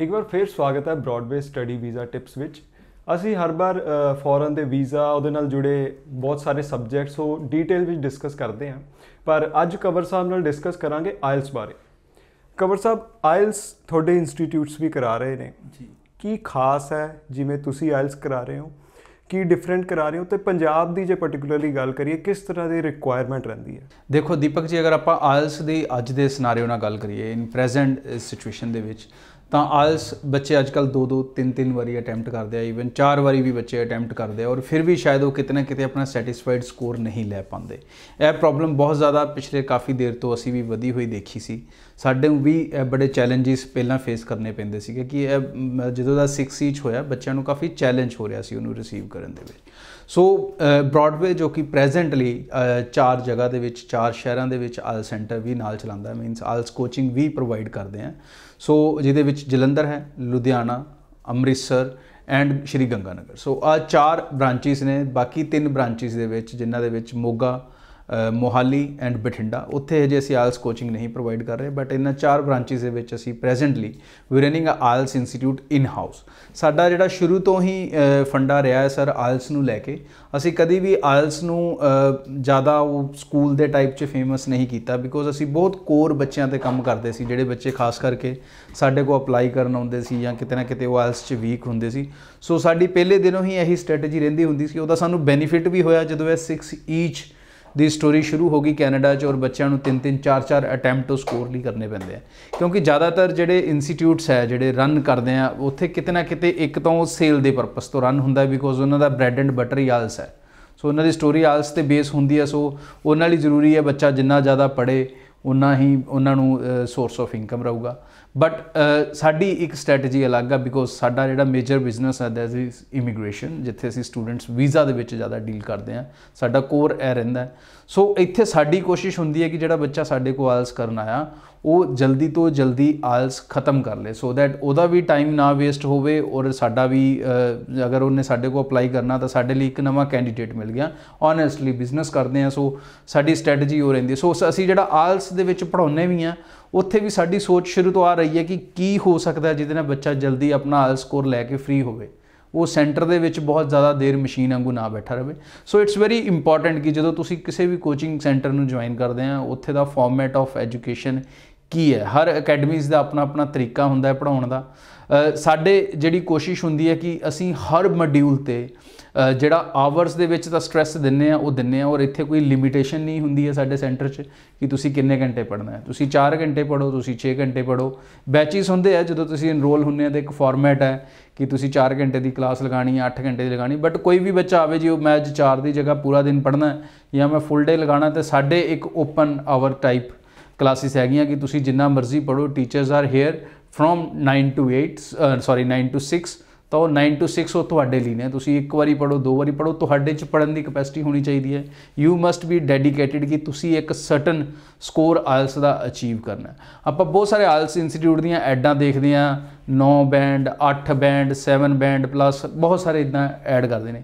ਇੱਕ ਵਾਰ ਫੇਰ ਸਵਾਗਤ ਹੈ ਬ੍ਰੌਡਵੇ ਸਟੱਡੀ ਵੀਜ਼ਾ ਟਿਪਸ ਵਿੱਚ। ਅਸੀਂ ਹਰ ਵਾਰ ਫੋਰਨ ਦੇ ਵੀਜ਼ਾ ਉਹਦੇ ਨਾਲ ਜੁੜੇ ਬਹੁਤ ਸਾਰੇ ਸਬਜੈਕਟਸ ਉਹ ਡਿਟੇਲ ਵਿੱਚ ਡਿਸਕਸ ਕਰਦੇ ਹਾਂ। ਪਰ ਅੱਜ ਕਵਰ ਸਾਹਿਬ ਨਾਲ ਡਿਸਕਸ ਕਰਾਂਗੇ ਆਇਲਸ ਬਾਰੇ। ਕਵਰ ਸਾਹਿਬ ਆਇਲਸ ਤੁਹਾਡੇ ਇੰਸਟੀਚਿਊਟਸ ਵੀ ਕਰਾ ਰਹੇ ਨੇ। ਜੀ। ਕੀ ਖਾਸ ਹੈ ਜਿਵੇਂ ਤੁਸੀਂ ਆਇਲਸ ਕਰਾ ਰਹੇ ਹੋ? ਕੀ ਡਿਫਰੈਂਟ ਕਰਾ ਰਹੇ ਹੋ? ਤੇ ਪੰਜਾਬ ਦੀ ਜੇ ਪਾਰਟਿਕੂਲਰਲੀ ਗੱਲ ਕਰੀਏ ਕਿਸ ਤਰ੍ਹਾਂ ਦੀ ਰਿਕੁਆਇਰਮੈਂਟ ਰਹਿੰਦੀ ਹੈ? ਦੇਖੋ ਦੀਪਕ ਜੀ ਅਗਰ ਆਪਾਂ ਆਇਲਸ ਦੀ ਅੱਜ ਦੇ ਸਿਨੈਰੀਓ ਨਾਲ ਗੱਲ ਕਰੀਏ ਇਨ ਪ੍ਰੈਜ਼ੈਂਟ ਸਿਚੁਏਸ਼ਨ ਦੇ ਵਿੱਚ ਤਾਂ ਆਇਲਸ ਬੱਚੇ ਅੱਜਕੱਲ ਦੋ ਦੋ ਤਿੰਨ ਤਿੰਨ ਵਾਰੀ ਅਟੈਂਪਟ ਕਰਦੇ ਆ ਇਵਨ ਚਾਰ ਵਾਰੀ ਵੀ ਬੱਚੇ ਅਟੈਂਪਟ ਕਰਦੇ ਆ, ਔਰ ਫਿਰ ਵੀ ਸ਼ਾਇਦ ਉਹ ਕਿਤੇ ਨਾ ਕਿਤੇ ਆਪਣਾ ਸੈਟੀਸਫਾਈਡ ਸਕੋਰ ਨਹੀਂ ਲੈ ਪਾਉਂਦੇ। ਇਹ ਪ੍ਰੋਬਲਮ ਬਹੁਤ ਜ਼ਿਆਦਾ ਪਿਛਲੇ ਕਾਫੀ ਦੇਰ ਤੋਂ ਅਸੀਂ ਵੀ ਵਧੀ ਹੋਈ ਦੇਖੀ ਸੀ। ਸਾਡੇ ਨੂੰ ਵੀ ਬੜੇ ਚੈਲੰਜਸ ਪਹਿਲਾਂ ਫੇਸ ਕਰਨੇ ਪੈਂਦੇ ਸੀਗੇ ਕਿ ਇਹ ਜਦੋਂ ਦਾ 6 ਸੀਚ ਹੋਇਆ, ਬੱਚਿਆਂ ਨੂੰ ਕਾਫੀ ਚੈਲੰਜ ਹੋ ਰਿਹਾ ਸੀ ਉਹਨੂੰ ਰਿਸੀਵ ਕਰਨ ਦੇ ਵਿੱਚ। ਸੋ ਬ੍ਰੌਡਵੇ ਜੋ ਕਿ ਪ੍ਰੈਜ਼ੈਂਟਲੀ ਚਾਰ ਜਗ੍ਹਾ ਦੇ ਵਿੱਚ, ਚਾਰ ਸ਼ਹਿਰਾਂ ਦੇ ਵਿੱਚ ਆਲ ਸੈਂਟਰ ਵੀ ਨਾਲ ਚਲਾਉਂਦਾ ਮੀਨਸ ਆਲਸ ਕੋਚਿੰਗ ਵੀ ਪ੍ਰੋਵਾਈਡ ਕਰਦੇ ਆ। ਸੋ ਜਿਹਦੇ ਵਿੱਚ ਜਲੰਧਰ ਹੈ, ਲੁਧਿਆਣਾ, ਅੰਮ੍ਰਿਤਸਰ ਐਂਡ ਸ਼੍ਰੀ ਗੰਗਾਨਗਰ. ਸੋ ਆ ਚਾਰ ਬ੍ਰਾਂਚਿਸ ਨੇ, ਬਾਕੀ ਤਿੰਨ ਬ੍ਰਾਂਚਿਸ ਦੇ ਵਿੱਚ, ਜਿਨ੍ਹਾਂ ਦੇ ਵਿੱਚ ਮੋਗਾ ਮੋਹਾਲੀ ਐਂਡ ਬਠਿੰਡਾ। ਉੱਥੇ ਹਜੇ ਅਸੀਂ ਆਇਲਸ ਕੋਚਿੰਗ ਨਹੀਂ ਪ੍ਰੋਵਾਈਡ ਕਰ ਰਹੇ ਬਟ ਇਹਨਾਂ ਚਾਰ ਬ੍ਰਾਂਚਿਸ ਦੇ ਵਿੱਚ ਅਸੀਂ presently we running a IELTS institute in house ਸਾਡਾ ਜਿਹੜਾ ਸ਼ੁਰੂ ਤੋਂ ਹੀ ਫੰਡਾ ਰਿਹਾ ਹੈ ਸਰ ਆਇਲਸ ਨੂੰ ਲੈ ਕੇ। ਅਸੀਂ ਕਦੀ ਵੀ ਆਇਲਸ ਨੂੰ ਜ਼ਿਆਦਾ ਉਹ ਸਕੂਲ ਦੇ ਟਾਈਪ 'ਚ ਫੇਮਸ ਨਹੀਂ ਕੀਤਾ ਬਿਕੋਜ਼ ਅਸੀਂ ਬਹੁਤ ਕੋਰ ਬੱਚਿਆਂ ਤੇ ਕੰਮ ਕਰਦੇ ਸੀ, ਜਿਹੜੇ ਬੱਚੇ ਖਾਸ ਕਰਕੇ ਸਾਡੇ ਕੋਲ ਅਪਲਾਈ ਕਰਨ ਆਉਂਦੇ ਸੀ ਜਾਂ ਕਿਤੇ ਨਾ ਕਿਤੇ ਉਹ ਆਇਲਸ 'ਚ ਵੀਕ ਹੁੰਦੇ ਸੀ। ਸੋ ਸਾਡੀ ਪਹਿਲੇ ਦਿਨੋਂ ਹੀ ਇਹੀ ਸਟ੍ਰੈਟਜੀ ਰਹਿੰਦੀ ਹੁੰਦੀ ਸੀ। ਉਹਦਾ ਸਾਨੂੰ ਬੈਨੀਫਿਟ ਵੀ ਹੋਇਆ ਜਦੋਂ ਇਹ 6 ਈਚ ਦੀ ਸਟੋਰੀ ਸ਼ੁਰੂ ਹੋ ਗਈ ਕੈਨੇਡਾ 'ਚ ਔਰ ਬੱਚਿਆਂ ਨੂੰ 3 3 4 4 ਅਟੈਂਪਟ ਉਹ ਸਕੋਰ ਲਈ ਕਰਨੇ ਪੈਂਦੇ ਆ। ਕਿਉਂਕਿ ਜ਼ਿਆਦਾਤਰ ਜਿਹੜੇ ਇੰਸਟੀਟਿਊਟਸ ਹੈ, ਜਿਹੜੇ ਰਨ ਕਰਦੇ ਆ, ਉੱਥੇ ਕਿਤੇ ਨਾ ਕਿਤੇ ਇੱਕ ਤਾਂ ਉਹ ਸੇਲ ਦੇ ਪਰਪਸ ਤੋਂ ਰਨ ਹੁੰਦਾ ਬਿਕੋਜ਼ ਉਹਨਾਂ ਦਾ ਬ੍ਰੈਡ ਐਂਡ ਬਟਰ ਹੀ ਆਲਸ ਹੈ। ਸੋ ਉਹਨਾਂ ਦੀ ਸਟੋਰੀ ਆਲਸ ਤੇ ਬੇਸ ਹੁੰਦੀ ਹੈ ਸੋ ਉਹਨਾਂ ਲਈ ਜ਼ਰੂਰੀ ਹੈ ਬੱਚਾ ਜਿੰਨਾ ਜ਼ਿਆਦਾ ਪੜ੍ਹੇ ਉਨਾ ਹੀ ਉਹਨਾਂ ਨੂੰ ਸੋਰਸ ਆਫ ਇਨਕਮ ਰਹੂਗਾ। ਬਟ uh, ਸਾਡੀ ਇੱਕ ਸਟ੍ਰੈਟਜੀ ਅਲੱਗ ਆ ਬਿਕੋਜ਼ ਸਾਡਾ ਜਿਹੜਾ ਮੇਜਰ ਬਿਜ਼ਨਸ ਹੈ ਦੈਟ ਇਜ਼ ਇਮੀਗ੍ਰੇਸ਼ਨ ਜਿੱਥੇ ਅਸੀਂ ਸਟੂਡੈਂਟਸ ਵੀਜ਼ਾ ਦੇ ਵਿੱਚ ਜ਼ਿਆਦਾ ਡੀਲ ਕਰਦੇ ਆ, ਸਾਡਾ ਕੋਰ ਇਹ ਰਹਿੰਦਾ ਸੋ ਇੱਥੇ ਸਾਡੀ ਕੋਸ਼ਿਸ਼ ਹੁੰਦੀ ਹੈ ਕਿ ਜਿਹੜਾ ਬੱਚਾ ਸਾਡੇ ਕੋਲ ਆਇਲਸ ਕਰਨ ਆਇਆ ਉਹ ਜਲਦੀ ਤੋਂ ਜਲਦੀ ਆਲਸ ਖਤਮ ਕਰ ਲੇ ਸੋ ਦੈਟ ਉਹਦਾ ਵੀ ਟਾਈਮ ਨਾ ਵੇਸਟ ਹੋਵੇ ਔਰ ਸਾਡਾ ਵੀ ਅਗਰ ਉਹਨੇ ਸਾਡੇ ਕੋਲ ਅਪਲਾਈ ਕਰਨਾ ਤਾਂ ਸਾਡੇ ਲਈ ਇੱਕ ਨਵਾਂ ਕੈਂਡੀਡੇਟ ਮਿਲ ਗਿਆ। ਓਨੈਸਟਲੀ ਬਿਜ਼ਨਸ ਕਰਦੇ ਆ ਸੋ ਸਾਡੀ ਸਟ੍ਰੈਟਜੀ ਉਹ ਰਹਿੰਦੀ ਹੈ। ਸੋ ਅਸੀਂ ਜਿਹੜਾ ਆਲਸ ਦੇ ਵਿੱਚ ਪੜਾਉਨੇ ਵੀ ਆ ਉੱਥੇ ਵੀ ਸਾਡੀ ਸੋਚ ਸ਼ੁਰੂ ਤੋਂ ਆ ਰਹੀ ਹੈ ਕਿ ਕੀ ਹੋ ਸਕਦਾ ਜਿਹਦੇ ਨਾਲ ਬੱਚਾ ਜਲਦੀ ਆਪਣਾ ਆਲਸ ਸਕੋਰ ਲੈ ਕੇ ਫ੍ਰੀ ਹੋਵੇ। ਉਹ ਸੈਂਟਰ ਦੇ ਵਿੱਚ ਬਹੁਤ ਜ਼ਿਆਦਾ ਦੇਰ ਮਸ਼ੀਨ ਵਾਂਗੂ ਨਾ ਬੈਠਾ ਰਹੇ। ਸੋ ਇਟਸ ਵੈਰੀ ਇੰਪੋਰਟੈਂਟ ਕਿ ਜਦੋਂ ਤੁਸੀਂ ਕਿਸੇ ਵੀ ਕੋਚਿੰਗ ਸੈਂਟਰ ਨੂੰ ਜੁਆਇਨ ਕਰਦੇ ਆ ਉੱਥੇ ਦਾ ਫਾਰਮੈਟ ਆਫ ਐਜੂਕੇਸ਼ਨ ਕੀ ਹੈ? ਹਰ ਅਕੈਡਮੀਜ਼ ਦਾ ਆਪਣਾ ਆਪਣਾ ਤਰੀਕਾ ਹੁੰਦਾ ਹੈ ਪੜਾਉਣ ਦਾ। ਸਾਡੇ ਜਿਹੜੀ ਕੋਸ਼ਿਸ਼ ਹੁੰਦੀ ਹੈ ਕਿ ਅਸੀਂ ਹਰ ਮੋਡਿਊਲ ਤੇ ਜਿਹੜਾ ਆਵਰਸ ਦੇ ਵਿੱਚ ਤਾਂ ਸਟ੍ਰੈਸ ਦਿੰਨੇ ਆ, ਉਹ ਦਿੰਨੇ ਆ, ਔਰ ਇੱਥੇ ਕੋਈ ਲਿਮਿਟੇਸ਼ਨ ਨਹੀਂ ਹੁੰਦੀ ਹੈ ਸਾਡੇ ਸੈਂਟਰ 'ਚ ਕਿ ਤੁਸੀਂ ਕਿੰਨੇ ਘੰਟੇ ਪੜ੍ਹਨਾ ਹੈ। ਤੁਸੀਂ 4 ਘੰਟੇ ਪੜ੍ਹੋ, ਤੁਸੀਂ 6 ਘੰਟੇ ਪੜ੍ਹੋ। ਬੈਚਿਸ ਹੁੰਦੇ ਆ, ਜਦੋਂ ਤੁਸੀਂ ਇਨਰੋਲ ਹੁੰਦੇ ਆ ਤਾਂ ਇੱਕ ਫਾਰਮੈਟ ਹੈ ਕਿ ਤੁਸੀਂ 4 ਘੰਟੇ ਦੀ ਕਲਾਸ ਲਗਾਣੀ ਹੈ 8 ਘੰਟੇ ਦੀ ਲਗਾਣੀ ਬਟ ਕੋਈ ਵੀ ਬੱਚਾ ਆਵੇ ਜੀ ਉਹ ਮੈਂ ਅੱਜ 4 ਦੀ ਜਗ੍ਹਾ ਪੂਰਾ ਦਿਨ ਪੜ੍ਹਨਾ ਹੈ ਜਾਂ ਮੈਂ ਫੁੱਲ ਡੇ ਲਗਾਣਾ ਤੇ ਸਾਡੇ ਇੱਕ ਓਪਨ ਆਵਰ ਟਾਈਪ ਕਲਾਸਿਸ ਹੈਗੀਆਂ ਕਿ ਤੁਸੀਂ ਜਿੰਨਾ ਮਰਜ਼ੀ ਪੜੋ teachers are here from 9 to 8 sorry 9 to 6 ਤਾਂ ਉਹ 9 ਟੂ 6 ਉਹ ਤੁਹਾਡੇ ਲਈ ਨੇ। ਤੁਸੀਂ ਇੱਕ ਵਾਰੀ ਪੜੋ ਦੋ ਵਾਰੀ ਪੜੋ ਤੁਹਾਡੇ ਚ ਪੜਨ ਦੀ ਕਪੈਸਿਟੀ ਹੋਣੀ ਚਾਹੀਦੀ ਹੈ। ਯੂ ਮਸਟ ਬੀ ਡੈਡੀਕੇਟਿਡ ਕਿ ਤੁਸੀਂ ਇੱਕ ਸਰਟਨ ਸਕੋਰ ਆਇਲਸ ਦਾ ਅਚੀਵ ਕਰਨਾ ਆਪਾਂ ਬਹੁਤ ਸਾਰੇ ਆਇਲਸ ਇੰਸਟੀਟਿਊਟ ਦੀਆਂ ਐਡਾਂ ਦੇਖਦੇ ਹਾਂ। 9 ਬੈਂਡ 8 ਬੈਂਡ 7 ਬੈਂਡ ਪਲੱਸ ਬਹੁਤ ਸਾਰੇ ਇਦਾਂ ਐਡ ਕਰਦੇ ਨੇ।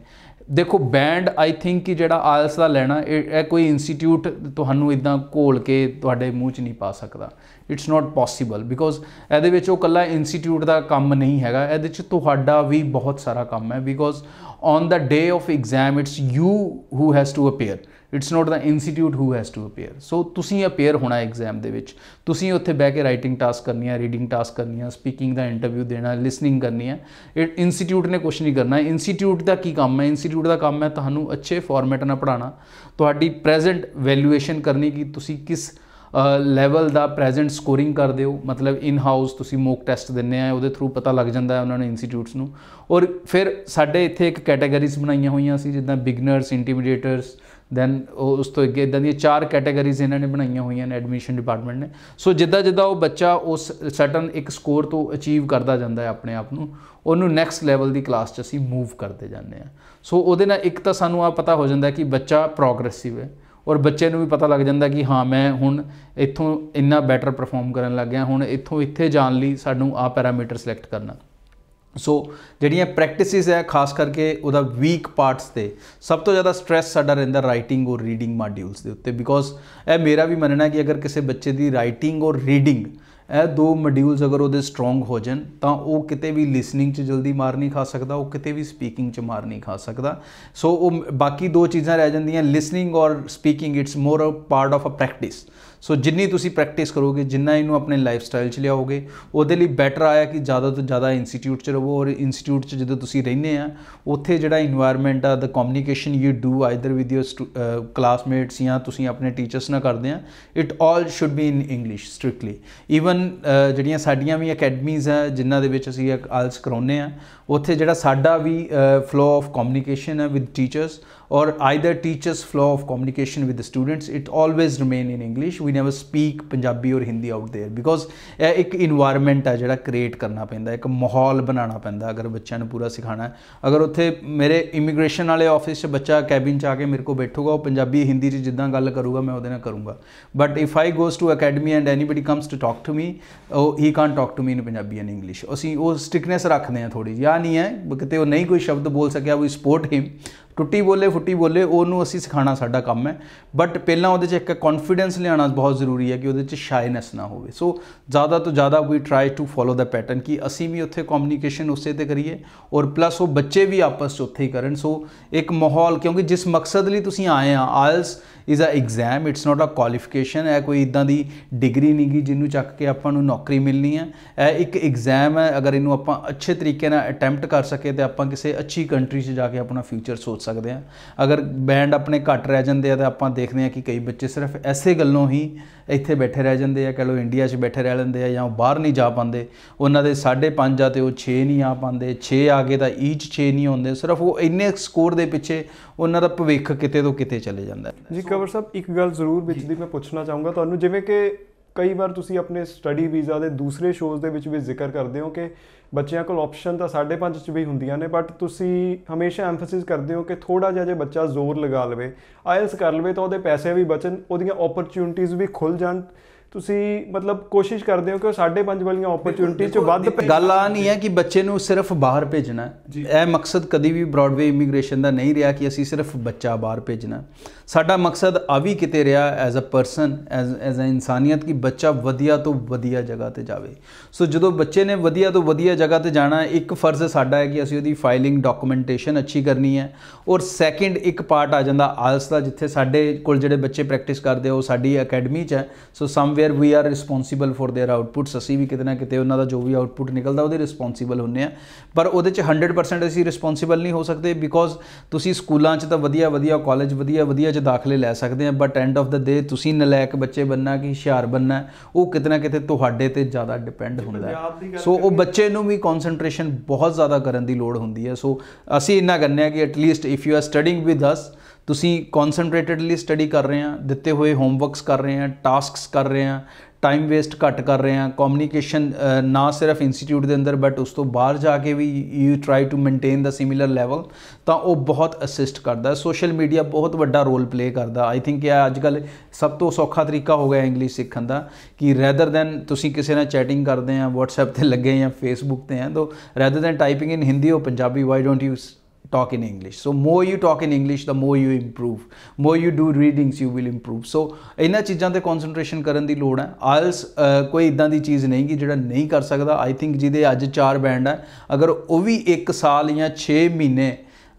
ਦੇਖੋ ਬੈਂਡ ਆਈ ਥਿੰਕ ਕਿ ਜਿਹੜਾ ਆਇਲਸ ਦਾ ਲੈਣਾ, ਇਹ ਇਹ ਕੋਈ ਇੰਸਟੀਟਿਊਟ ਤੁਹਾਨੂੰ ਇਦਾਂ ਘੋਲ ਕੇ ਤੁਹਾਡੇ ਮੂੰਹ 'ਚ ਨਹੀਂ ਪਾ ਸਕਦਾ। ਇਟਸ ਨਾਟ ਪੋਸੀਬਲ ਬਿਕੋਜ਼ ਇਹਦੇ ਵਿੱਚ ਉਹ ਕੱਲਾ ਇੰਸਟੀਟਿਊਟ ਦਾ ਕੰਮ ਨਹੀਂ ਹੈਗਾ। ਇਹਦੇ 'ਚ ਤੁਹਾਡਾ ਵੀ ਬਹੁਤ ਸਾਰਾ ਕੰਮ ਹੈ because on the day of exam it's you who has to appear it's not the institute who has to appear so ਤੁਸੀਂ ਅਪੀਅਰ ਹੋਣਾ ਐਗਜ਼ਾਮ ਦੇ ਵਿੱਚ ਤੁਸੀਂ ਉੱਥੇ ਬਹਿ ਕੇ ਰਾਈਟਿੰਗ ਟਾਸਕ ਕਰਨੀ ਹੈ ਰੀਡਿੰਗ ਟਾਸਕ ਕਰਨੀ ਹੈ ਸਪੀਕਿੰਗ ਦਾ ਇੰਟਰਵਿਊ ਦੇਣਾ ਲਿਸਨਿੰਗ ਕਰਨੀ ਹੈ ਇਹ ਇੰਸਟੀਚਿਊਟ ਨੇ ਕੁਝ ਨਹੀਂ ਕਰਨਾ ਇੰਸਟੀਟਿਊਟ ਦਾ ਕੀ ਕੰਮ ਹੈ ਇੰਸਟੀਟਿਊਟ ਦਾ ਕੰਮ ਹੈ ਤੁਹਾਨੂੰ ਅੱਛੇ ਫਾਰਮੈਟ ਨਾਲ ਪੜ੍ਹਾਉਣਾ ਤੁਹਾਡੀ ਪ੍ਰੈਜ਼ੈਂਟ ਵੈਲਿਊਏਸ਼ਨ ਕਰਨੀ ਕਿ ਤੁਸੀਂ ਕਿਸ ਲੈਵਲ ਦਾ ਪ੍ਰੈਜ਼ੈਂਟ ਸਕੋਰਿੰਗ ਕਰਦੇ ਹੋ ਮਤਲਬ ਇਨ ਹਾਊਸ ਤੁਸੀਂ ਮੋਕ ਟੈਸਟ ਦਿੰਨੇ ਆ, ਉਹਦੇ ਥਰੂ ਪਤਾ ਲੱਗ ਜਾਂਦਾ ਹੈ ਉਹਨਾਂ ਨੇ ਇੰਸਟੀਚਿਊਟਸ ਨੂੰ। ਔਰ ਫਿਰ ਸਾਡੇ ਇੱਥੇ ਇੱਕ ਕੈਟਾਗਰੀਜ਼ ਬਣਾਈਆਂ ਹੋਈਆਂ ਸੀ, ਜਿੱਦਾਂ ਬਿਗਨਰਸ ਇੰਟੀਮੀਡੀਏਟਰਸ ਦੈਨ ਉਸ ਤੋਂ ਅੱਗੇ ਇਦਾਂ ਦੀਆਂ ਚਾਰ ਕੈਟਾਗਰੀਜ਼ ਇਹਨਾਂ ਨੇ ਬਣਾਈਆਂ ਹੋਈਆਂ ਨੇ ਐਡਮਿਸ਼ਨ ਡਿਪਾਰਟਮੈਂਟ ਨੇ। ਸੋ ਜਿੱਦਾਂ ਜਿੱਦਾਂ ਉਹ ਬੱਚਾ ਉਸ ਸਰਟਨ ਇੱਕ ਸਕੋਰ ਤੋਂ ਅਚੀਵ ਕਰਦਾ ਜਾਂਦਾ ਹੈ ਆਪਣੇ ਆਪ ਨੂੰ, ਉਹਨੂੰ ਨੈਕਸਟ ਲੈਵਲ ਦੀ ਕਲਾਸ 'ਚ ਅਸੀਂ ਮੂਵ ਕਰਦੇ ਜਾਂਦੇ ਆ ਸੋ ਉਹਦੇ ਨਾਲ ਇੱਕ ਤਾਂ ਸਾਨੂੰ ਆ ਪਤਾ ਹੋ ਜਾਂਦਾ ਕਿ ਬੱਚਾ ਪ੍ਰੋਗਰੈਸਿਵ ਹੈ। ਔਰ ਬੱਚੇ ਨੂੰ ਵੀ ਪਤਾ ਲੱਗ ਜਾਂਦਾ ਕਿ ਹਾਂ, ਮੈਂ ਹੁਣ ਇੱਥੋਂ ਇੰਨਾ ਬੈਟਰ ਪਰਫਾਰਮ ਕਰਨ ਲੱਗ ਗਿਆ, ਹੁਣ ਇੱਥੋਂ ਇੱਥੇ ਜਾਣ ਲਈ ਸਾਨੂੰ ਆ ਪੈਰਾਮੀਟਰ ਸਿਲੈਕਟ ਕਰਨਾ। ਸੋ ਜਿਹੜੀਆਂ ਪ੍ਰੈਕਟਿਸਿਸ ਹੈ, ਖਾਸ ਕਰਕੇ ਉਹਦਾ ਵੀਕ ਪਾਰਟਸ ਤੇ, ਸਭ ਤੋਂ ਜ਼ਿਆਦਾ ਸਟ्रेस ਸਾਡਾ ਰਹਿੰਦਾ ਰਾਈਟਿੰਗ ਔਰ ਰੀਡਿੰਗ ਮੋਡਿਊਲਸ ਦੇ ਉੱਤੇ ਬਿਕੋਜ਼ ਇਹ ਮੇਰਾ ਵੀ ਮੰਨਣਾ ਹੈ ਕਿ ਅਗਰ ਕਿਸੇ ਬੱਚੇ ਦੀ ਰਾਈਟਿੰਗ ਔਰ ਰੀਡਿੰਗ ਇਹ ਦੋ ਮੋਡਿਊਲਸ ਅਗਰ ਉਹਦੇ ਸਟਰੋਂਗ ਹੋ ਜਾਣ, ਤਾਂ ਉਹ ਕਿਤੇ ਵੀ ਲਿਸਨਿੰਗ 'ਚ ਜਲਦੀ ਮਾਰ ਨਹੀਂ ਖਾ ਸਕਦਾ, ਉਹ ਕਿਤੇ ਵੀ ਸਪੀਕਿੰਗ 'ਚ ਮਾਰ ਨਹੀਂ ਖਾ ਸਕਦਾ। ਸੋ ਉਹ ਬਾਕੀ ਦੋ ਚੀਜ਼ਾਂ ਰਹਿ ਜਾਂਦੀਆਂ listening or speaking it's more a part of a practice so ਜਿੰਨੀ ਤੁਸੀਂ ਪ੍ਰੈਕਟਿਸ ਕਰੋਗੇ, ਜਿੰਨਾ ਇਹਨੂੰ ਆਪਣੇ ਲਾਈਫ ਸਟਾਈਲ 'ਚ ਲਿਆਓਗੇ, ਉਹਦੇ ਲਈ ਬੈਟਰ ਆਇਆ ਕਿ ਜ਼ਿਆਦਾ ਤੋਂ ਜ਼ਿਆਦਾ ਇੰਸਟੀਚਿਊਟ 'ਚ ਰਹੋ ਔਰ ਇੰਸਟੀਚਿਊਟ 'ਚ ਜਦੋਂ ਤੁਸੀਂ ਰਹਿੰਦੇ ਆ, ਉੱਥੇ ਜਿਹੜਾ এনवायरमेंट ਆ ਦਾ communication you do either with your classmates ਜਾਂ ਤੁਸੀਂ ਆਪਣੇ ਟੀਚਰਸ ਨਾਲ ਕਰਦੇ ਆ it all should be in English strictly even ਜਿਹੜੀਆਂ ਸਾਡੀਆਂ ਵੀ ਅਕੈਡਮੀਜ਼ ਆ, ਜਿਨ੍ਹਾਂ ਦੇ ਵਿੱਚ ਅਸੀਂ ਆਲਸ ਕਰਾਉਂਦੇ ਆ, ਉੱਥੇ ਜਿਹੜਾ ਸਾਡਾ ਵੀ ਫਲੋ ਆਫ ਕਮਿਊਨੀਕੇਸ਼ਨ ਹੈ with teachers or either teacher's flaw of communication with the students, it always remain in english. We never speak punjabi or hindi out there because ਇੱਕ এনवायरमेंट ਆ ਜਿਹੜਾ ਕ੍ਰੀਏਟ ਕਰਨਾ ਪੈਂਦਾ, ਇੱਕ ਮਾਹੌਲ ਬਣਾਉਣਾ ਪੈਂਦਾ, ਅਗਰ ਬੱਚਿਆਂ ਨੂੰ ਪੂਰਾ ਸਿਖਾਣਾ ਹੈ। ਅਗਰ ਉੱਥੇ ਮੇਰੇ ਇਮੀਗ੍ਰੇਸ਼ਨ ਵਾਲੇ ਆਫਿਸ 'ਚ ਬੱਚਾ ਕੈਬਿਨ 'ਚ ਆ ਕੇ ਮੇਰੇ ਕੋਲ ਬੈਠੂਗਾ, ਉਹ ਪੰਜਾਬੀ ਹਿੰਦੀ 'ਚ ਜਿੱਦਾਂ ਗੱਲ ਕਰੂਗਾ, ਮੈਂ ਉਹਦੇ ਨਾਲ ਕਰੂੰਗਾ। But if I goes to academy and anybody comes to talk to me ਉਹ he can't talk to me in Punjabi and English ਅਸੀਂ ਉਹ ਸਟਿਕਨੈਸ ਰੱਖਦੇ ਆ ਥੋੜੀ ਜਿਹੀ। ਆ ਨਹੀਂ ਹੈ, ਕਿਤੇ ਉਹ ਨਹੀਂ ਕੋਈ ਸ਼ਬਦ ਬੋਲ ਸਕਿਆ ਵੀ ਸਪੋਰਟ ਹਿਮ ਟੁੱਟੀ ਬੋਲੇ, ਫੁੱਟੀ ਬੋਲੇ, ਉਹਨੂੰ ਅਸੀਂ ਸਿਖਾਉਣਾ ਸਾਡਾ ਕੰਮ ਹੈ। ਬਟ ਪਹਿਲਾਂ ਉਹਦੇ 'ਚ ਇੱਕ ਕੌਨਫੀਡੈਂਸ ਲਿਆਉਣਾ ਬਹੁਤ ਜ਼ਰੂਰੀ ਹੈ ਕਿ ਉਹਦੇ 'ਚ ਸ਼ਾਈਨੈਸ ਨਾ ਹੋਵੇ। ਸੋ ਜ਼ਿਆਦਾ ਤੋਂ ਜ਼ਿਆਦਾ ਵੀ try to follow the pattern ਕਿ ਅਸੀਂ ਵੀ ਉੱਥੇ ਕਮਿਊਨੀਕੇਸ਼ਨ ਉਸੇ ਤੇ ਕਰੀਏ ਔਰ ਪਲੱਸ ਉਹ ਬੱਚੇ ਵੀ ਆਪਸ 'ਚ ਉੱਥੇ ਹੀ ਕਰਨ। ਸੋ ਇੱਕ ਮਾਹੌਲ ਕਿਉਂਕਿ ਜਿਸ ਮਕਸਦ ਲਈ ਤੁਸੀਂ ਆਏ ਆ, IELTS is a exam it's not a qualification ਹੈ ਕੋਈ ਇਦਾਂ ਦੀ ਡਿਗਰੀ ਨਹੀਂਗੀ ਜਿਹਨੂੰ ਚੱਕ ਕੇ ਆਪਾਂ ਨੂੰ ਨੌਕਰੀ ਮਿਲਣੀ ਹੈ ਇਹ ਇੱਕ ਐਗਜ਼ਾਮ ਹੈ, ਅਗਰ ਇਹਨੂੰ ਆਪਾਂ ਅੱਛੇ ਤਰੀਕੇ ਨਾਲ ਅਟੈਂਪਟ ਕਰ ਸਕੇ ਤੇ ਆਪਾਂ ਕਿਸੇ ਅੱਛੀ ਕੰਟਰੀ 'ਚ ਜਾ ਕੇ ਆਪਣਾ ਫਿਊਚਰ ਸੋਚ ਸਕਦੇ ਹਾਂ ਅਗਰ ਬੈਂਡ ਆਪਣੇ ਘੱਟ ਰਹਿ ਜਾਂਦੇ ਆ ਤਾਂ ਆਪਾਂ ਦੇਖਦੇ ਹਾਂ ਕਿ ਕਈ ਬੱਚੇ ਸਿਰਫ ਐਸੇ ਗੱਲੋਂ ਹੀ ਇੱਥੇ ਬੈਠੇ ਰਹਿ ਜਾਂਦੇ ਆ, ਕਹ ਲੋ ਇੰਡੀਆ 'ਚ ਬੈਠੇ ਰਹਿ ਲੈਂਦੇ ਆ ਜਾਂ ਉਹ ਬਾਹਰ ਨਹੀਂ ਜਾ ਪਾਉਂਦੇ। ਉਹਨਾਂ ਦੇ 5.5 ਆ ਤੇ ਉਹ 6 ਨਹੀਂ ਆ ਪਾਉਂਦੇ 6 ਆ ਗਏ ਤਾਂ ਈਚ 6 ਨਹੀਂ ਹੁੰਦੇ। ਸਿਰਫ ਉਹ ਇੰਨੇ ਸਕੋਰ ਦੇ ਪਿੱਛੇ ਉਹਨਾਂ ਦਾ ਭਵਿੱਖ ਕਿਤੇ ਤੋਂ ਕਿਤੇ ਚਲੇ ਜਾਂਦਾ। ਜੀ ਕਵਰ ਸਾਹਿਬ ਇੱਕ ਗੱਲ ਜ਼ਰੂਰ ਵਿੱਚ ਦੀ ਮੈਂ ਪੁੱਛਣਾ ਚਾਹੂੰਗਾ ਤੁਹਾਨੂੰ ਜਿਵੇਂ ਕਿ ਕਈ ਵਾਰ ਤੁਸੀਂ ਆਪਣੇ ਸਟੱਡੀ ਵੀਜ਼ਾ ਦੇ ਦੂਸਰੇ ਸ਼ੋਜ਼ ਦੇ ਵਿੱਚ ਵੀ ਜ਼ਿਕਰ ਕਰਦੇ ਹੋ ਕਿ ਬੱਚਿਆਂ ਕੋਲ ਆਪਸ਼ਨ ਤਾਂ 5.5 ਚ ਵੀ ਹੁੰਦੀਆਂ ਨੇ ਬਟ ਤੁਸੀਂ ਹਮੇਸ਼ਾ ਐਮਫੈਸਿਸ ਕਰਦੇ ਹੋ ਕਿ ਥੋੜਾ ਜਿਹਾ ਜੇ ਬੱਚਾ ਜ਼ੋਰ ਲਗਾ ਲਵੇ ਆਇਲਸ ਕਰ ਲਵੇ ਤਾਂ ਉਹਦੇ ਪੈਸੇ ਵੀ ਬਚਣ ਉਹਦੀਆਂ ਓਪਰਚ्युनिटीज ਵੀ ਖੁੱਲ ਜਾਣ ਤੁਸੀਂ ਮਤਲਬ ਕੋਸ਼ਿਸ਼ ਕਰਦੇ ਹੋ ਕਿ ਉਹ 5.5 ਵਾਲੀਆਂ ਓਪਰਚੁਨਿਟੀ ਚ ਵੱਧ ਗੱਲ ਆ ਨਹੀਂ ਹੈ ਕਿ ਬੱਚੇ ਨੂੰ ਸਿਰਫ ਬਾਹਰ ਭੇਜਣਾ। ਇਹ ਮਕਸਦ ਕਦੀ ਵੀ ਬ੍ਰਾਡਵੇ ਇਮੀਗ੍ਰੇਸ਼ਨ ਦਾ ਨਹੀਂ ਰਿਹਾ ਕਿ ਅਸੀਂ ਸਿਰਫ ਬੱਚਾ ਬਾਹਰ ਭੇਜਣਾ। ਸਾਡਾ ਮਕਸਦ ਆ ਵੀ ਕਿਤੇ ਰਿਹਾ as a person as as a ਇਨਸਾਨੀਅਤ ਕਿ ਬੱਚਾ ਵਧੀਆ ਤੋਂ ਵਧੀਆ ਜਗ੍ਹਾ ਤੇ ਜਾਵੇ। ਸੋ ਜਦੋਂ ਬੱਚੇ ਨੇ ਵਧੀਆ ਤੋਂ ਵਧੀਆ ਜਗ੍ਹਾ ਤੇ ਜਾਣਾ ਇੱਕ ਫਰਜ਼ ਸਾਡਾ ਹੈ ਕਿ ਅਸੀਂ ਉਹਦੀ ਫਾਈਲਿੰਗ ਡਾਕੂਮੈਂਟੇਸ਼ਨ ਅੱਛੀ ਕਰਨੀ ਹੈ। ਔਰ ਸੈਕਿੰਡ ਇੱਕ ਪਾਰਟ ਆ ਜਾਂਦਾ ਆਲਸ ਦਾ ਜਿੱਥੇ ਸਾਡੇ ਕੋਲ ਜਿਹੜੇ ਬੱਚੇ ਪ੍ਰੈਕਟਿਸ ਕਰਦੇ ਉਹ ਸਾਡੀ ਅਕੈਡਮੀ 'ਚ ਹੈ। So somewhere we are responsible for their outputs ਅਸੀਂ ਵੀ ਕਿਤੇ ਨਾ ਕਿਤੇ ਉਹਨਾਂ ਦਾ ਜੋ ਵੀ ਆਊਟਪੁੱਟ ਨਿਕਲਦਾ ਉਹਦੇ ਰਿਸਪੌਂਸਿਬਲ ਹੁੰਨੇ ਆ। ਪਰ ਉਹਦੇ ਚ 100% ਅਸੀਂ ਰਿਸਪੌਂਸਿਬਲ ਨਹੀਂ ਹੋ ਸਕਦੇ ਬਿਕੋਜ਼ ਤੁਸੀਂ ਸਕੂਲਾਂ ਚ ਤਾਂ ਵਧੀਆ ਵਧੀਆ ਕਾਲਜ ਵਧੀਆ ਵਧੀਆ ਚ ਦਾਖਲੇ ਲੈ ਸਕਦੇ ਆ but end of the day ਤੁਸੀਂ ਨਲਾਇਕ ਬੱਚੇ ਬੰਨਾ ਕਿ ਹੁਸ਼ਿਆਰ ਬੰਨਾ ਉਹ ਕਿਤੇ ਨਾ ਕਿਤੇ ਤੁਹਾਡੇ ਤੇ ਜ਼ਿਆਦਾ ਡਿਪੈਂਡ ਹੁੰਦਾ। ਸੋ ਉਹ ਬੱਚੇ ਨੂੰ ਵੀ ਕਨਸੈਂਟ੍ਰੇਸ਼ਨ ਬਹੁਤ ਜ਼ਿਆਦਾ ਕਰਨ ਦੀ ਲੋੜ ਹੁੰਦੀ ਹੈ। ਸੋ ਅਸੀਂ ਇੰਨਾ ਕਰਨੇ ਆ ਕਿ at least if you are studying with us ਤੁਸੀਂ ਕਨਸੈਂਟਰੇਟਡਲੀ ਸਟੱਡੀ ਕਰ ਰਹੇ ਆ ਦਿੱਤੇ ਹੋਏ ਹੋਮਵਰਕਸ ਕਰ ਰਹੇ ਆ ਟਾਸਕਸ ਕਰ ਰਹੇ ਆ ਟਾਈਮ ਵੇਸਟ ਘੱਟ ਕਰ ਰਹੇ ਆ ਕਮਿਊਨੀਕੇਸ਼ਨ ਨਾ ਸਿਰਫ ਇੰਸਟੀਚਿਊਟ ਦੇ ਅੰਦਰ ਬਟ ਉਸ ਤੋਂ ਬਾਹਰ ਜਾ ਕੇ ਵੀ you try to maintain the similar level ਤਾਂ ਉਹ ਬਹੁਤ ਅਸਿਸਟ ਕਰਦਾ ਸੋਸ਼ਲ ਮੀਡੀਆ ਬਹੁਤ ਵੱਡਾ ਰੋਲ ਪਲੇ ਕਰਦਾ। ਆਈ ਥਿੰਕ ਇਹ ਅੱਜ ਕੱਲ ਸਭ ਤੋਂ ਸੌਖਾ ਤਰੀਕਾ ਹੋ ਗਿਆ ਇੰਗਲਿਸ਼ ਸਿੱਖਣ ਦਾ ਕਿ ਰੈਦਰ ਦੈਨ ਤੁਸੀਂ ਕਿਸੇ ਨਾਲ ਚੈਟਿੰਗ ਕਰਦੇ ਆ WhatsApp ਤੇ ਲੱਗੇ ਜਾਂ Facebook ਤੇ ਆ ਤਾਂ rather than typing in Hindi or Punjabi why don't you talk in english so more you talk in english the more you improve more you do readings you will improve so ਇਹਨਾਂ ਚੀਜ਼ਾਂ ਤੇ concentration ਕਰਨ ਦੀ ਲੋੜ ਹੈ IELTS ਕੋਈ ਇਦਾਂ ਦੀ ਚੀਜ਼ ਨਹੀਂ ਕਿ ਜਿਹੜਾ ਨਹੀਂ ਕਰ ਸਕਦਾ ਆਈ ਥਿੰਕ ਜਿਹਦੇ ਅੱਜ ਚਾਰ ਬੈਂਡ ਹੈ ਅਗਰ ਉਹ ਵੀ 1 ਸਾਲ ਜਾਂ 6 ਮਹੀਨੇ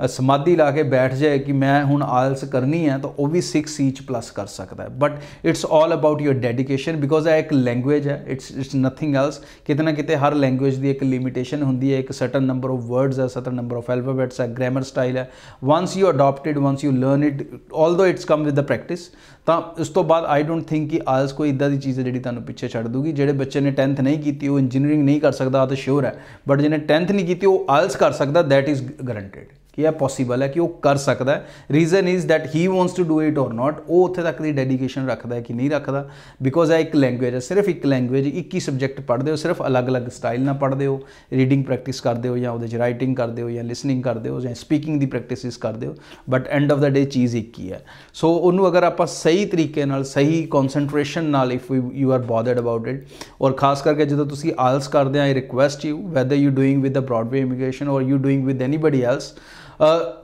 ਸਮਾਧੀ ਲਾ ਕੇ ਬੈਠ ਜਾਏ ਕਿ ਮੈਂ ਹੁਣ ਆਇਲਸ ਕਰਨੀ ਹੈ, ਤਾਂ ਉਹ ਵੀ 6 'ਚ ਪਲੱਸ ਕਰ ਸਕਦਾ ਹੈ। But it's all about your dedication because ਇਹ ਇੱਕ ਲੈਂਗੁਏਜ ਹੈ ਇਟਸ ਇਟਸ ਨਥਿੰਗ ਐਲਸ ਕਿਤੇ ਨਾ ਕਿਤੇ ਹਰ ਲੈਂਗੁਏਜ ਦੀ ਇੱਕ ਲਿਮਿਟੇਸ਼ਨ ਹੁੰਦੀ ਹੈ, ਇੱਕ ਸਰਟਨ ਨੰਬਰ ਆਫ ਵਰਡਸ ਹੈ ਸਰਟਨ ਨੰਬਰ ਆਫ ਐਲਫਾਬੈਟਸ ਹੈ ਗ੍ਰਾਮਰ ਸਟਾਈਲ ਹੈ। Once you adapted once you learn it although it's come with the practice ਤਾਂ ਉਸ ਤੋਂ ਬਾਅਦ ਆਈ ਡੋਨਟ ਥਿੰਕ ਕਿ ਆਇਲਸ ਕੋਈ ਇਦਾਂ ਦੀ ਚੀਜ਼ ਹੈ ਜਿਹੜੀ ਤੁਹਾਨੂੰ ਪਿੱਛੇ ਛੱਡ ਦੂਗੀ। ਜਿਹੜੇ ਬੱਚੇ ਨੇ 10th ਨਹੀਂ ਕੀਤੀ, ਉਹ ਇੰਜੀਨੀਅਰਿੰਗ ਨਹੀਂ ਕਰ ਸਕਦਾ ਤਾਂ ਸ਼ੋਰ ਹੈ। ਬਟ ਜਿਹਨੇ 10th ਨਹੀਂ ਕੀਤੀ, ਉਹ ਆਇਲਸ ਕਰ ਸਕਦਾ ਦੈਟ ਇਜ਼ ਗਰੰਟਡ ਕਿ ਇਹ ਪੋਸੀਬਲ ਹੈ ਕਿ ਉਹ ਕਰ ਸਕਦਾ ਹੈ। Reason is that he wants to do it or not ਉਹ ਉੱਥੇ ਤੱਕ ਦੀ ਡੈਡੀਕੇਸ਼ਨ ਰੱਖਦਾ ਹੈ ਕਿ ਨਹੀਂ ਰੱਖਦਾ। ਬਿਕੋਜ਼ ਇਹ ਇੱਕ ਲੈਂਗੁਏਜ ਹੈ, ਸਿਰਫ ਇੱਕ ਲੈਂਗੁਏਜ ਇੱਕ ਹੀ ਸਬਜੈਕਟ ਪੜ੍ਹਦੇ ਹੋ, ਸਿਰਫ ਅਲੱਗ-ਅਲੱਗ ਸਟਾਈਲ ਨਾਲ ਪੜ੍ਹਦੇ ਹੋ। ਰੀਡਿੰਗ ਪ੍ਰੈਕਟਿਸ ਕਰਦੇ ਹੋ ਜਾਂ ਉਹਦੇ ਚ ਰਾਈਟਿੰਗ ਕਰਦੇ ਹੋ ਜਾਂ ਲਿਸਨਿੰਗ ਕਰਦੇ ਹੋ ਜਾਂ ਸਪੀਕਿੰਗ ਦੀ ਪ੍ਰੈਕਟਿਸਿਸ ਕਰਦੇ ਹੋ। But end of the day ਚੀਜ਼ ਇੱਕ ਹੀ ਹੈ। ਸੋ ਉਹਨੂੰ ਅਗਰ ਆਪਾਂ ਸਹੀ ਤਰੀਕੇ ਨਾਲ, ਸਹੀ ਕਨਸੈਂਟਰੇਸ਼ਨ ਨਾਲ if you are bothered about it or ਖਾਸ ਕਰਕੇ ਜਦੋਂ ਤੁਸੀਂ ਆਲਸ ਕਰਦੇ ਆ I request you whether you doing with the Broadway immigration or you doing with anybody else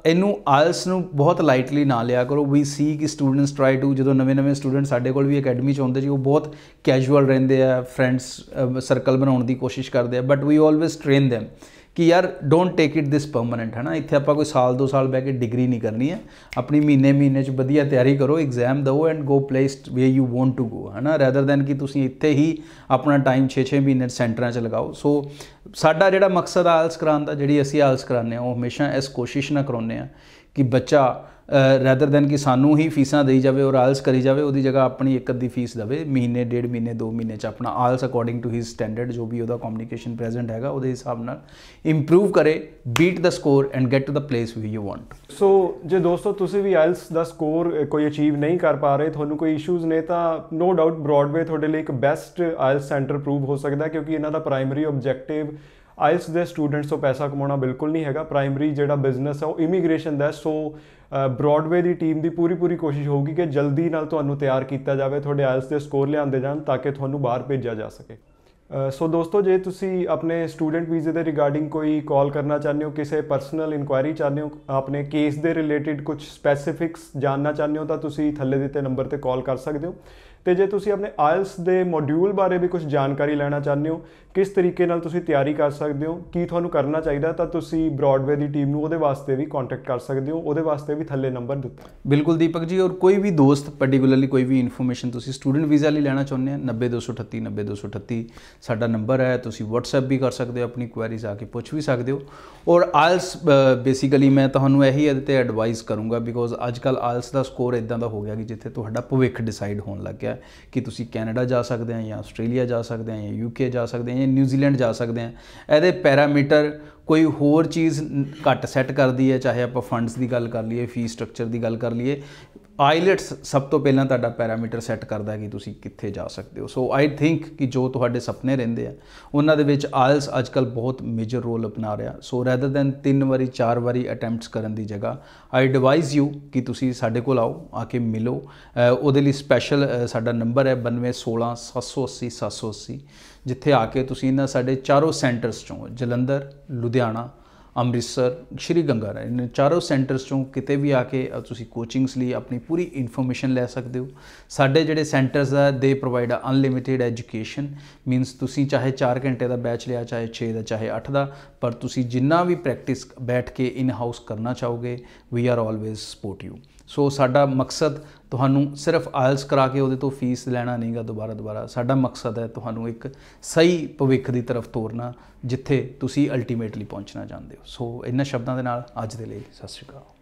ਇਹਨੂੰ ਆਇਲਸ ਨੂੰ ਬਹੁਤ ਲਾਈਟਲੀ ਨਾ ਲਿਆ ਕਰੋ। ਵੀ ਸੀ ਕਿ ਸਟੂਡੈਂਟਸ ਟਰਾਈ ਟੂ ਜਦੋਂ ਨਵੇਂ-ਨਵੇਂ ਸਟੂਡੈਂਟ ਸਾਡੇ ਕੋਲ ਵੀ ਅਕੈਡਮੀ ਚ ਆਉਂਦੇ ਜੀ, ਉਹ ਬਹੁਤ ਕੈਜੂਅਲ ਰਹਿੰਦੇ ਆ ਫਰੈਂਡਸ ਸਰਕਲ ਬਣਾਉਣ ਦੀ ਕੋਸ਼ਿਸ਼ ਕਰਦੇ ਆ but we always train them. ਕਿ ਯਾਰ don't take it this permanent ਹੈ ਨਾ ਇੱਥੇ ਆਪਾਂ ਕੋਈ ਸਾਲ, ਦੋ ਸਾਲ ਬੈ ਕੇ ਡਿਗਰੀ ਨਹੀਂ ਕਰਨੀ ਹੈ। ਆਪਣੀ ਮਹੀਨੇ ਮਹੀਨੇ ਚ ਵਧੀਆ ਤਿਆਰੀ ਕਰੋ ਐਗਜ਼ਾਮ ਦਿਓ and go place where you want to go ਹੈ ਨਾ ਰੈਦਰ ਦੈਨ ਕਿ ਤੁਸੀਂ ਇੱਥੇ ਹੀ ਆਪਣਾ ਟਾਈਮ 6-6 ਮਹੀਨੇ ਸੈਂਟਰਾਂ 'ਚ ਲਗਾਓ। ਸੋ ਸਾਡਾ ਜਿਹੜਾ ਮਕਸਦ ਆਲਸ ਕਰਾਉਣ ਦਾ, ਜਿਹੜੀ ਅਸੀਂ ਆਲਸ ਕਰਾਉਂਦੇ ਆ ਉਹ ਹਮੇਸ਼ਾ ਇਸ ਕੋਸ਼ਿਸ਼ ਨਾਲ ਕਰਾਉਂਦੇ ਆ ਕਿ ਬੱਚਾ ਰੈਦਰ ਦੈਨ ਕਿ ਸਾਨੂੰ ਹੀ ਫੀਸਾਂ ਦੇਈ ਜਾਵੇ ਔਰ ਆਲਸ ਕਰੀ ਜਾਵੇ, ਉਹਦੀ ਜਗ੍ਹਾ ਆਪਣੀ ਇੱਕ ਅੱਧੀ ਫੀਸ ਦੇਵੇ, ਮਹੀਨੇ, ਡੇਢ ਮਹੀਨੇ, ਦੋ ਮਹੀਨੇ ਚ ਆਪਣਾ ਆਲਸ ਅਕੋਰਡਿੰਗ ਟੂ ਹਿਸ ਸਟੈਂਡਰਡ ਜੋ ਵੀ ਉਹਦਾ ਕਮਿਊਨੀਕੇਸ਼ਨ ਪ੍ਰੈਜ਼ੈਂਟ ਹੈਗਾ, ਉਹਦੇ ਹਿਸਾਬ ਨਾਲ ਇੰਪਰੂਵ ਕਰੇ beat the score and get to the place we you want so ਜੇ ਦੋਸਤੋ ਤੁਸੀਂ ਵੀ ਆਇਲਸ ਦਾ ਸਕੋਰ ਕੋਈ ਅਚੀਵ ਨਹੀਂ ਕਰ ਪਾ ਰਹੇ, ਤੁਹਾਨੂੰ ਕੋਈ ਇਸ਼ੂਜ਼ ਨੇ, ਤਾਂ ਨੋ ਡਾਊਟ ਬ੍ਰੌਡਵੇ ਤੁਹਾਡੇ ਲਈ ਇੱਕ ਬੈਸਟ ਆਇਲਸ ਸੈਂਟਰ ਪ੍ਰੂਵ ਹੋ ਸਕਦਾ, ਕਿਉਂਕਿ ਇਹਨਾਂ ਦਾ ਪ੍ਰਾਇਮਰੀ ਆਬਜੈਕਟਿਵ ਆਇਲਸ ਦੇ ਸਟੂਡੈਂਟਸ ਤੋਂ ਪੈਸਾ ਕਮਾਉਣਾ ਬਿਲਕੁਲ ਨਹੀਂ ਹੈਗਾ। ਪ੍ਰਾਇਮਰੀ ਜਿਹੜਾ ਬਿਜ਼ਨਸ ਹੈ ਉਹ ਇਮੀਗ੍ਰੇਸ਼ਨ ਦਾ ਸੋ ਬ੍ਰੌਡਵੇ ਦੀ ਟੀਮ ਦੀ ਪੂਰੀ ਪੂਰੀ ਕੋਸ਼ਿਸ਼ ਹੋਊਗੀ ਕਿ ਜਲਦੀ ਨਾਲ ਤੁਹਾਨੂੰ ਤਿਆਰ ਕੀਤਾ ਜਾਵੇ, ਤੁਹਾਡੇ ਆਇਲਸ ਦੇ ਸਕੋਰ ਲਿਆਂਦੇ ਜਾਣ ਤਾਂ ਕਿ ਤੁਹਾਨੂੰ ਬਾਹਰ ਭੇਜਿਆ ਜਾ ਸਕੇ। ਸੋ ਦੋਸਤੋ, ਜੇ ਤੁਸੀਂ ਆਪਣੇ ਸਟੂਡੈਂਟ ਵੀਜ਼ੇ ਦੇ ਰਿਗਾਰਡਿੰਗ ਕੋਈ ਕਾਲ ਕਰਨਾ ਚਾਹੁੰਦੇ ਹੋ, ਕਿਸੇ ਪਰਸਨਲ ਇਨਕੁਆਇਰੀ ਚਾਹੁੰਦੇ ਹੋ, ਆਪਣੇ ਕੇਸ ਦੇ ਰਿਲੇਟਡ ਕੁਝ ਸਪੈਸਿਫਿਕਸ ਜਾਣਨਾ ਚਾਹੁੰਦੇ ਹੋ, ਤਾਂ ਤੁਸੀਂ ਥੱਲੇ ਦਿੱਤੇ ਨੰਬਰ ਤੇ ਕਾਲ ਕਰ ਸਕਦੇ ਹੋ। ਤੇ ਜੇ ਤੁਸੀਂ ਆਪਣੇ ਆਇਲਸ ਦੇ ਮੋਡਿਊਲ ਬਾਰੇ ਵੀ ਕੁਝ ਜਾਣਕਾਰੀ ਲੈਣਾ ਚਾਹੁੰਦੇ ਹੋ, ਕਿਸ ਤਰੀਕੇ ਨਾਲ ਤੁਸੀਂ ਤਿਆਰੀ ਕਰ ਸਕਦੇ ਹੋ, ਕੀ ਤੁਹਾਨੂੰ ਕਰਨਾ ਚਾਹੀਦਾ, ਤਾਂ ਤੁਸੀਂ ਬ੍ਰੌਡਵੇ ਦੀ ਟੀਮ ਨੂੰ ਉਹਦੇ ਵਾਸਤੇ ਵੀ ਕੰਟੈਕਟ ਕਰ ਸਕਦੇ ਹੋ, ਉਹਦੇ ਵਾਸਤੇ ਵੀ ਥੱਲੇ ਨੰਬਰ ਦਿੱਤਾ। ਬਿਲਕੁਲ ਦੀਪਕ ਜੀ, ਔਰ ਕੋਈ ਵੀ ਦੋਸਤ ਪਾਰਟਿਕੂਲਰਲੀ ਕੋਈ ਵੀ ਇਨਫੋਰਮੇਸ਼ਨ ਤੁਸੀਂ ਸਟੂਡੈਂਟ ਵੀਜ਼ਾ ਲਈ ਲੈਣਾ ਚਾਹੁੰਦੇ ਆ 90238 90238 ਸਾਡਾ ਨੰਬਰ ਹੈ, ਤੁਸੀਂ WhatsApp ਵੀ ਕਰ ਸਕਦੇ ਹੋ, ਆਪਣੀ ਕੁਐਰੀਜ਼ ਆ ਕੇ ਪੁੱਛ ਵੀ ਸਕਦੇ ਹੋ। ਔਰ ਆਇਲਸ ਬੇਸਿਕਲੀ ਮੈਂ ਤੁਹਾਨੂੰ ਇਹੀ ਇਹਦੇ ਤੇ ਐਡਵਾਈਸ ਕਰੂੰਗਾ ਬਿਕੋਜ਼ ਅੱਜ ਅੱਜਕੱਲ ਆਇਲਸ ਦਾ ਸਕੋਰ ਇਦਾਂ ਦਾ ਹੋ ਗਿਆ ਕਿ ਜਿੱਥੇ ਤੁਹਾਡਾ ਭਵਿੱਖ ਡਿਸਾਈਡ ਹੋਣ ਲੱਗ ਗਿਆ। ਕਿ ਤੁਸੀਂ ਕੈਨੇਡਾ ਜਾ ਸਕਦੇ ਆ ਜਾਂ ਆਸਟ੍ਰੇਲੀਆ ਜਾ ਸਕਦੇ ਆ ਜਾਂ ਯੂਕੇ ਜਾ ਸਕਦੇ ਆ ਜਾਂ ਨਿਊਜ਼ੀਲੈਂਡ ਜਾ ਸਕਦੇ ਆ ਇਹਦੇ ਪੈਰਾਮੀਟਰ ਕੋਈ ਹੋਰ ਚੀਜ਼ ਘੱਟ ਸੈੱਟ ਕਰਦੀ ਹੈ ਚਾਹੇ ਆਪਾਂ ਫੰਡਸ ਦੀ ਗੱਲ ਕਰ ਲਈਏ ਫੀ ਸਟਰਕਚਰ ਦੀ ਗੱਲ ਕਰ ਲਈਏ ਆਈਲੈਟਸ ਸਭ ਤੋਂ ਪਹਿਲਾਂ ਤੁਹਾਡਾ ਪੈਰਾਮੀਟਰ ਸੈੱਟ ਕਰਦਾ ਹੈ ਕਿ ਤੁਸੀਂ ਕਿੱਥੇ ਜਾ ਸਕਦੇ ਹੋ। ਸੋ ਆਈ ਥਿੰਕ ਕਿ ਜੋ ਤੁਹਾਡੇ ਸੁਪਨੇ ਰਹਿੰਦੇ ਆ, ਉਹਨਾਂ ਦੇ ਵਿੱਚ ਆਇਲਸ ਅੱਜਕੱਲ ਬਹੁਤ ਮੇਜਰ ਰੋਲ ਅਪਣਾ ਰਿਹਾ। ਸੋ ਰੈਦਰ ਦੈਨ ਤਿੰਨ ਵਾਰੀ, ਚਾਰ ਵਾਰੀ ਅਟੈਂਪਟਸ ਕਰਨ ਦੀ ਜਗ੍ਹਾ ਆਈ ਐਡਵਾਈਜ਼ ਯੂ ਕਿ ਤੁਸੀਂ ਸਾਡੇ ਕੋਲ ਆਓ, ਆ ਕੇ ਮਿਲੋ। ਉਹਦੇ ਲਈ ਸਪੈਸ਼ਲ ਸਾਡਾ ਨੰਬਰ ਹੈ 9216 780 780 ਜਿੱਥੇ ਆ ਕੇ ਤੁਸੀਂ ਇਹਨਾਂ ਸਾਡੇ ਚਾਰੋਂ ਸੈਂਟਰਸ ਚੋਂ ਜਲੰਧਰ, ਲੁਧਿਆਣਾ ਲੁਧਿਆਣਾ, ਅੰਮ੍ਰਿਤਸਰ, ਸ਼੍ਰੀ ਗੰਗਾ ਰਾਏ ਨੇ ਚਾਰੋਂ ਸੈਂਟਰਸ ਚੋਂ ਕਿਤੇ ਵੀ ਆ ਕੇ ਤੁਸੀਂ ਕੋਚਿੰਗਸ ਲਈ ਆਪਣੀ ਪੂਰੀ ਇਨਫੋਰਮੇਸ਼ਨ ਲੈ ਸਕਦੇ ਹੋ। ਸਾਡੇ ਜਿਹੜੇ ਸੈਂਟਰਸ ਆ ਦੇ ਪ੍ਰੋਵਾਈਡ ਅਨਲਿਮਿਟਿਡ ਐਜੂਕੇਸ਼ਨ ਮੀਨਸ ਤੁਸੀਂ ਚਾਹੇ 4 ਘੰਟੇ ਦਾ ਬੈਚ ਲਿਆ, ਚਾਹੇ 6 ਦਾ, ਚਾਹੇ 8 ਦਾ ਪਰ ਤੁਸੀਂ ਜਿੰਨਾ ਵੀ ਪ੍ਰੈਕਟਿਸ ਬੈਠ ਕੇ ਇਨ ਹਾਊਸ ਕਰਨਾ ਚਾਹੋਗੇ we are always support you so ਸਾਡਾ ਮਕਸਦ ਤੁਹਾਨੂੰ ਸਿਰਫ ਆਇਲਸ ਕਰਾ ਕੇ ਉਹਦੇ ਤੋਂ ਫੀਸ ਲੈਣਾ ਨਹੀਂਗਾ ਦੁਬਾਰਾ ਦੁਬਾਰਾ। ਸਾਡਾ ਮਕਸਦ ਹੈ ਤੁਹਾਨੂੰ ਇੱਕ ਸਹੀ ਭਵਿੱਖ ਦੀ ਤਰਫ ਤੋਰਨਾ, ਜਿੱਥੇ ਤੁਸੀਂ ਅਲਟੀਮੇਟਲੀ ਪਹੁੰਚਣਾ ਚਾਹੁੰਦੇ ਹੋ। ਸੋ ਇਹਨਾਂ ਸ਼ਬਦਾਂ ਦੇ ਨਾਲ ਅੱਜ ਦੇ ਲਈ ਸਤਿ ਸ਼੍ਰੀ ਅਕਾਲ।